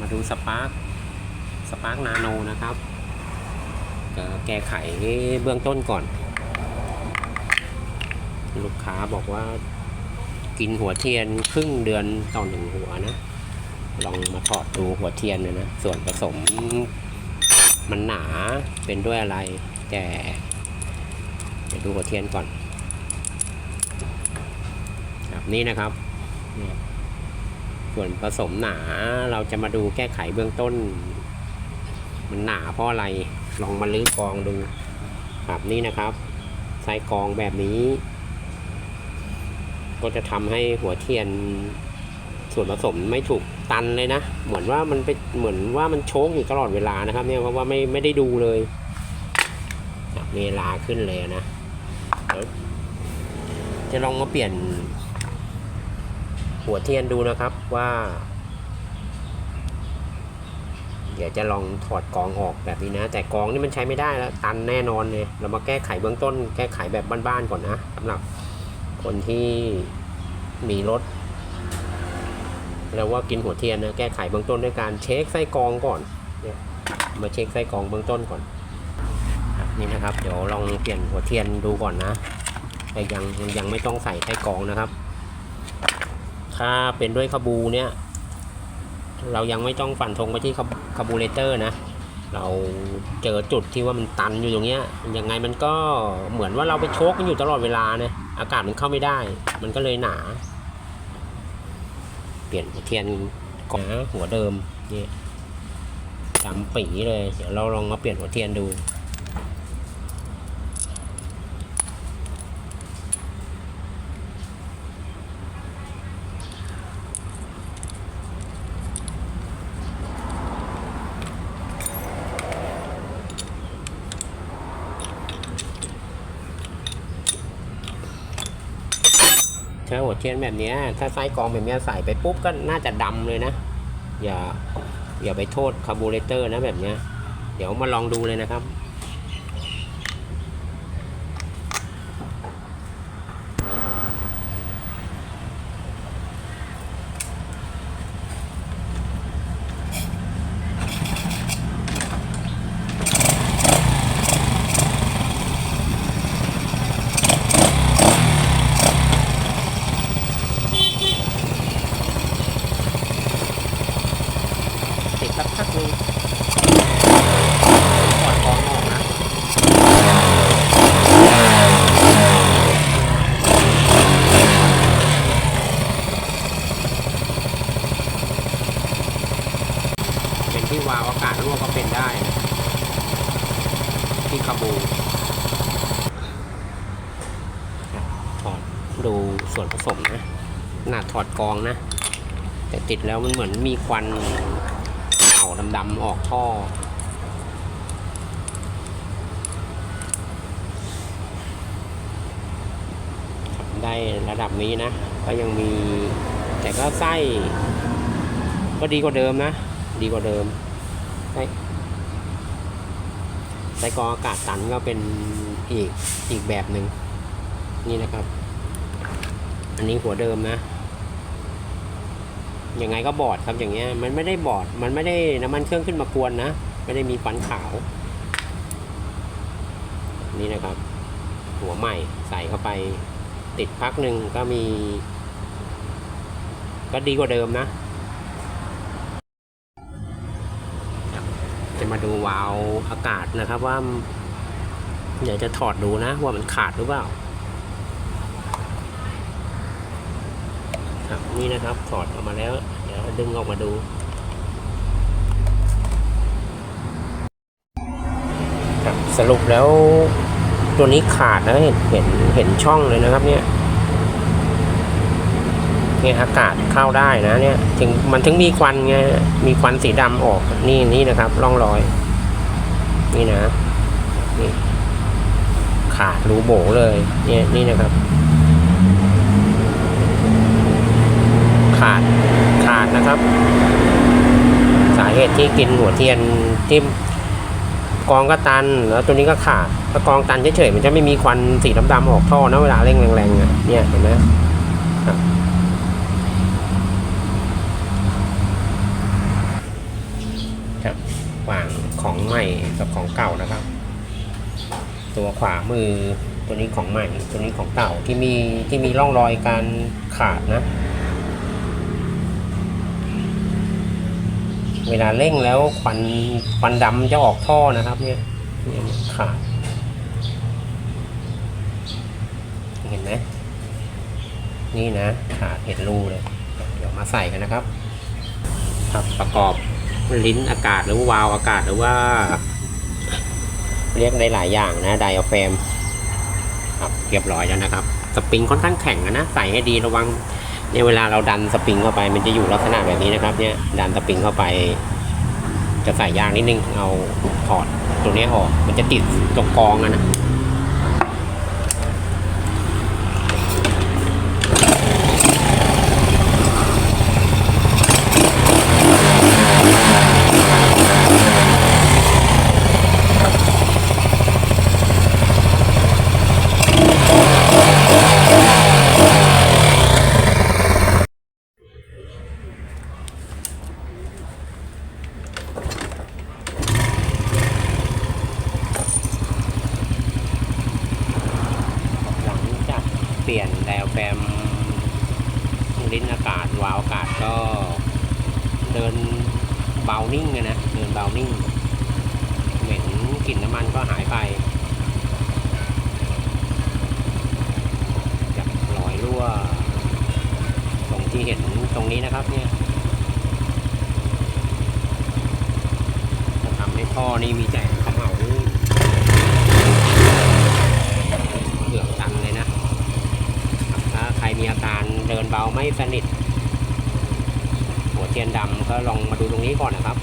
มาดูสปาร์คสปาร์คนาโนนะครับแก้ไขเบื้องต้นก่อน ลูกค้าบอกว่ากินหัวเทียนครึ่งเดือนต่อหนึ่งหัวนะ ลองมาถอดดูหัวเทียนนะนะ ส่วนผสมมันหนาเป็นด้วยอะไร แต่เดี๋ยวดูหัวเทียนก่อน แบบนี้นะครับเนี่ย ส่วนผสมหนาเราจะมาดูแก้ไขเบื้องต้น มันหนาเพราะอะไรลองมาลื้อกองดูแบบนี้นะครับใส่กองแบบนี้ ก็จะทำให้หัวเทียนส่วนผสมไม่ถูกตันเลยนะ เหมือนว่ามันไปเหมือนว่ามันโชกอยู่ตลอดเวลานะครับ เนี่ยเพราะว่าไม่ไม่ได้ดูเลยเวลาขึ้นเลยนะจะลองมาเปลี่ยน หัวเทียนดูนะครับว่า เดี๋ยวจะลองถอดกองออกแบบนี้นะ แต่กองนี่มันใช้ไม่ได้แล้ว ตันแน่นอนเลย เรามาแก้ไขเบื้องต้น แก้ไขแบบบ้านๆก่อนนะสำหรับคนที่มีรถแล้วว่ากินหัวเทียนนะแก้ไขเบื้องต้นด้วยการเช็คไส้กองก่อนเนี่ยมาเช็คไส้กองเบื้องต้นก่อนนี่นะครับ เดี๋ยวลองเปลี่ยนหัวเทียนดูก่อนนะแต่ยังยังไม่ต้องใส่ไส้กองนะครับ ถ้าเป็นด้วยคาบูเนี่ย เรายังไม่ต้องฝันธงไปที่คาบูเลเตอร์นะ เราเจอจุดที่ว่ามันตันอยู่ตรงเนี้ยยังไงมันก็เหมือนว่าเราไปโชกมันอยู่ตลอดเวลานะอากาศมันเข้าไม่ได้ มันก็เลยหนา เปลี่ยนเทียนก่อนหัวเดิมนี่ดำปีเลย เดี๋ยวเราลองมาเปลี่ยนหัวเทียนดู ถ้าหัวเทียนแบบนี้ถ้าไส้กองแบบนี้ใส่ไปปุ๊บก็น่าจะดำเลยนะ อย่าอย่าไปโทษคาร์บูเรเตอร์นะแบบนี้เดี๋ยวมาลองดูเลยนะครับ ติดสักพักหนึงถอดกรองออกนะ เป็นที่วาล์วอากาศรั่วก็เป็นได้นะ ที่คาบูถอดดูส่วนผสมนะขนาถอดกองนะ แต่ติดแล้วมันเหมือนมีควันเผาดำๆออกท่อได้ระดับนี้นะ ก็ยังมี แต่ก็ไส้ ก็ดีกว่าเดิมนะ ดีกว่าเดิมไส้ ไส้กรองอากาศตันก็เป็นอีกอีกแบบหนึ่งนี่นะครับ อันนี้หัวเดิมนะยังไงก็บอดครับอย่างเงี้ย มันไม่ได้บอด มันไม่ได้น้ำมันเครื่องขึ้นมากวนนะ ไม่ได้มีควันขาว นี่นะครับ หัวใหม่ใส่เข้าไป ติดพักหนึ่งก็มี ก็ดีกว่าเดิมนะ จะมาดูวาล์วอากาศนะครับว่าอยากจะถอดดูนะว่ามันขาดหรือเปล่าครับนี่นะครับถอดออกมาแล้ว เดี๋ยวดึงออกมาดูครับสรุปแล้วตัวนี้ขาดนะเห็นเห็นเห็นช่องเลยนะครับเนี่ย เนี่ยอากาศเข้าได้นะเนี่ยถึงมันถึงมีควันไงมีควันสีดำออกนี่นี่นะครับร่องรอย นี่นะนี่ขาดรูโบเลย เนี่ยนี่นะครับ ขาดขาดนะครับ สาเหตุที่กินหัวเทียนที่กองก็ตันแล้วตัวนี้ก็ขาดถ้ากองตันเฉยๆมันจะไม่มีควันสีดำๆออกท่อนะเวลาเร่งแรงๆอะเนี่ยเห็นไหมครับ ของใหม่กับของเก่านะครับ ตัวขวามือตัวนี้ของใหม่ตัวนี้ของเก่าที่มีที่มีร่องรอยการขาดนะ เวลาเร่งแล้วควันควันดำจะออกท่อนะครับเนี่ยเนี่ยขาด เห็นไหมนี่นะขาดเห็นรูเลย เดี๋ยวมาใส่กันนะครับครับประกอบ ลิ้นอากาศหรือวาวอากาศหรือว่า เรียกได้หลายอย่างนะไดอะแฟมครับเรียบร้อยแล้วนะครับ สปริงค่อนข้างแข็งนะ ใส่ให้ดีระวังเนี่ยเวลาเราดันสปริงเข้าไป มันจะอยู่ลักษณะแบบนี้นะครับ เนี่ยดันสปริงเข้าไป จะใส่ยางนิดนึงเอาถอดตัวนี้ออก มันจะติดตรงกองอะนะ หลังจาก เปลี่ยนแลวแฟมลิ้นอากาศวาล์วอากาศก็เดินเบานิ่งนะ เดินเบานิ่ง เหม็นกลิ่นน้ำมันก็หายไปจากรอยรั่ว ตรงที่เห็นตรงนี้นะครับเนี่ยจะทำให้ท่อนี่มีแต่ขมเหลาเกือบตันเลยนะ ถ้าใครมีอาการเดินเบาไม่ สนิท หัวเทียนดำก็ลองมาดูตรงนี้ก่อนนะครับ